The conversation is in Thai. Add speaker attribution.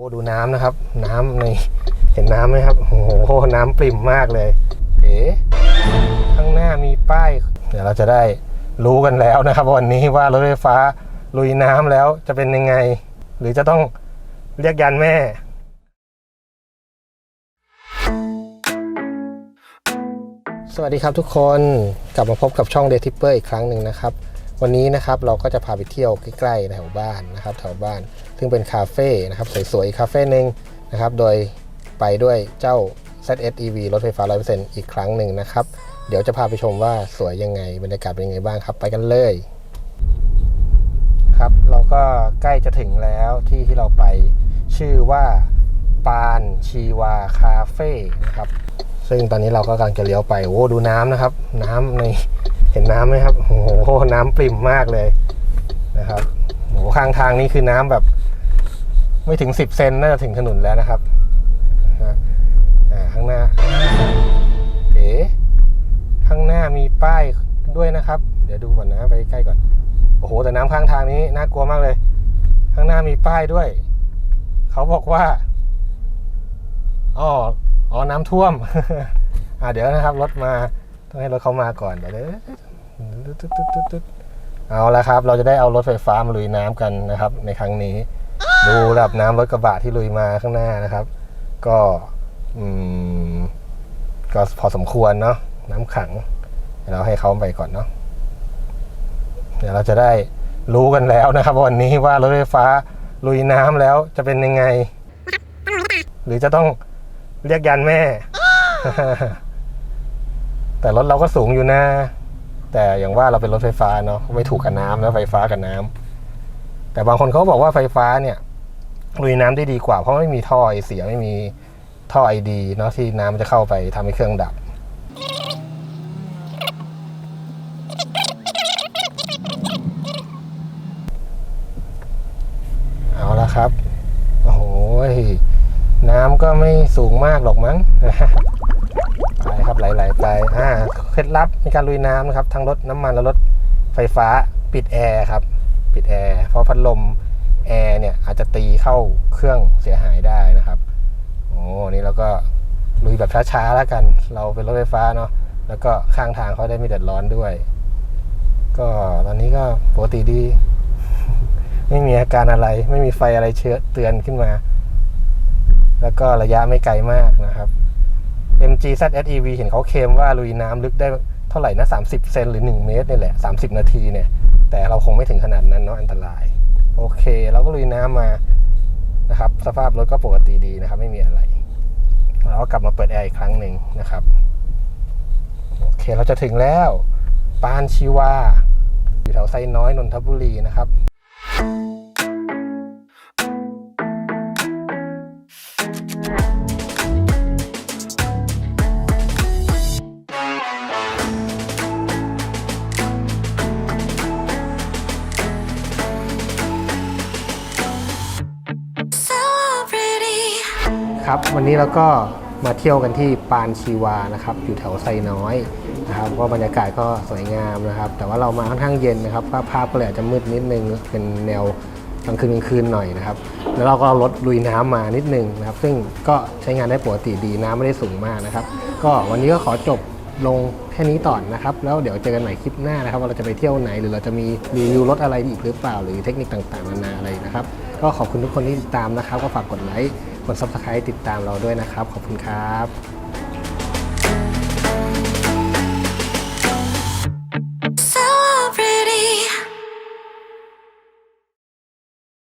Speaker 1: โอ้ดูน้ำนะครับ น้ำในเห็นน้ำไหมครับโอ้โหน้ำปริ่มมากเลย เอ๋ข้างหน้ามีป้าย เดี๋ยวเราจะได้รู้กันแล้วนะครับ วันนี้ว่ารถไฟฟ้าลุยน้ำแล้วจะเป็นยังไง หรือจะต้องเรียกยันแม่สวัสดีครับทุกคนกลับมาพบกับช่อง d a y t i p p e r อีกครั้งหนึ่งนะครับ วันนี้นะครับเราก็จะพาไปเที่ยวใกล้ๆแถวบ้านนะครับแถวบ้าน ซึ่งเป็นคาเฟ่นะครับสวยๆอีกคาเฟ่หนึ่งนะครับ โดยไปด้วยเจ้า ZSEV รถไฟฟ้า 100%อีกครั้งหนึ่งนะครับ เดี๋ยวจะพาไปชมว่าสวยยังไง บรรยากาศเป็นยังไงบ้างครับ ไปกันเลย ครับ เราก็ใกล้จะถึงแล้วที่ที่เราไปชื่อว่าปานชีวาคาเฟ่นะครับ ซึ่งตอนนี้เราก็กำลังจะเลี้ยวไป โอ้ ดูน้ำนะครับ น้ำในเห็นน้ำไหมครับ โอ้โห น้ำปริ่มมากเลยนะครับโอ้ข้างทางนี้คือน้ำแบบ ไม่ถึงสิบเซนน่าจะถึงถนนแล้วนะครับนะข้างหน้า เอ๋ข้างหน้ามีป้ายด้วยนะครับ เดี๋ยวดูก่อนนะไปใกล้ก่อน โอ้โห แต่น้ำข้างทางนี้น่ากลัวมากเลย ข้างหน้ามีป้ายด้วย เขาบอกว่าอ๋ออ๋อน้ำท่วม อ่าเดี๋ยวนะครับ รถมาต้องให้รถเขามาก่อนเดี๋ยวเดี๋ยวเอาละครับ เราจะได้เอารถไฟฟ้ามาลุยน้ำกันนะครับ ในครั้งนี้ ดูระดับน้ำรถกระบะที่ลุยมาข้างหน้านะครับ ก็อืมก็พอสมควรเนาะน้ำขังเดี๋ยวเราให้เขาไปก่อนเนาะเดี๋ยวเราจะได้รู้กันแล้วนะครับ วันนี้ว่ารถไฟฟ้าลุยน้ำแล้วจะเป็นยังไง หรือจะต้องเรียกยันแม่ แต่รถเราก็สูงอยู่นะแต่อย่างว่าเราเป็นรถไฟฟ้าเนาะไม่ถูกกับน้ำนะไฟฟ้ากับน้ำแต่บางคนเขาบอกว่าไฟฟ้าเนี่ย ลุยน้ำได้ดีกว่า เพราะไม่มีท่อไอเสียไม่มีท่อไอดีเนาะที่น้ำมันจะเข้าไปทำให้เครื่องดับเอาละครับ โอ้โหน้ำก็ไม่สูงมากหรอกมั้งไปครับไหลๆไปอ่าเคล็ดลับในการลุยน้ำนะครับ ทั้งรถน้ำมันและรถไฟฟ้าปิดแอร์ครับ ปิดแอร์เพราะพัดลม แอร์เนี่ยอาจจะตีเข้าเครื่องเสียหายได้นะครับโอ้นี่เราก็ลุยแบบช้าๆแล้วกัน เราเป็นรถไฟฟ้าเนาะแล้วก็ข้างทางเขาได้ไม่เดือดร้อนด้วย ก็ตอนนี้ก็ปกติดี ไม่มีอาการอะไร ไม่มีไฟอะไรเชื้อเตือนขึ้นมา แล้วก็ระยะไม่ไกลมากนะครับ MG ZSEV เห็นเขาเคลมว่าลุยน้ำลึกได้เท่าไหร่นะ30 เซนหรือ 1 เมตรนี่แหละ 30 นาทีเนี่ย แต่เราคงไม่ถึงขนาดนั้นเนาะอันตราย โอเคเราก็ลุยน้ำมานะครับ สภาพรถก็ปกติดีนะครับ ไม่มีอะไรเราก็กลับมาเปิดแอร์อีกครั้งหนึ่งนะครับโอเคเราจะถึงแล้ว ปานชีวา อยู่แถวไซน้อยนนทบุรีนะครับ ครับ วันนี้เราก็มาเที่ยวกันที่ปานชีวานะครับ อยู่แถวไซน้อยนะครับว่าบรรยากาศก็สวยงามนะครับ แต่ว่าเรามาค่อนข้างเย็นนะครับภาพก็เลยอาจจะมืดนิดนึงเป็นแนวกลางคืนกลางคืนหน่อยนะครับ แล้วเราก็เอารถลุยน้ำมานิดนึงนะครับ ซึ่งก็ใช้งานได้ปกติดีน้ำไม่ได้สูงมากนะครับ ก็วันนี้ก็ขอจบลงแค่นี้ต่อนนะครับ แล้วเดี๋ยวเจอกันใหม่คลิปหน้านะครับ ว่าเราจะไปเที่ยวไหน หรือเราจะมีรีวิวรถอะไรอีกหรือเปล่า หรือเทคนิคต่างๆนานาอะไรนะครับ ก็ขอบคุณทุกคนที่ติดตามนะครับ ก็ฝากกดไลค์ กด subscribe ติดตามเราด้วยนะครับ ขอบคุณครับ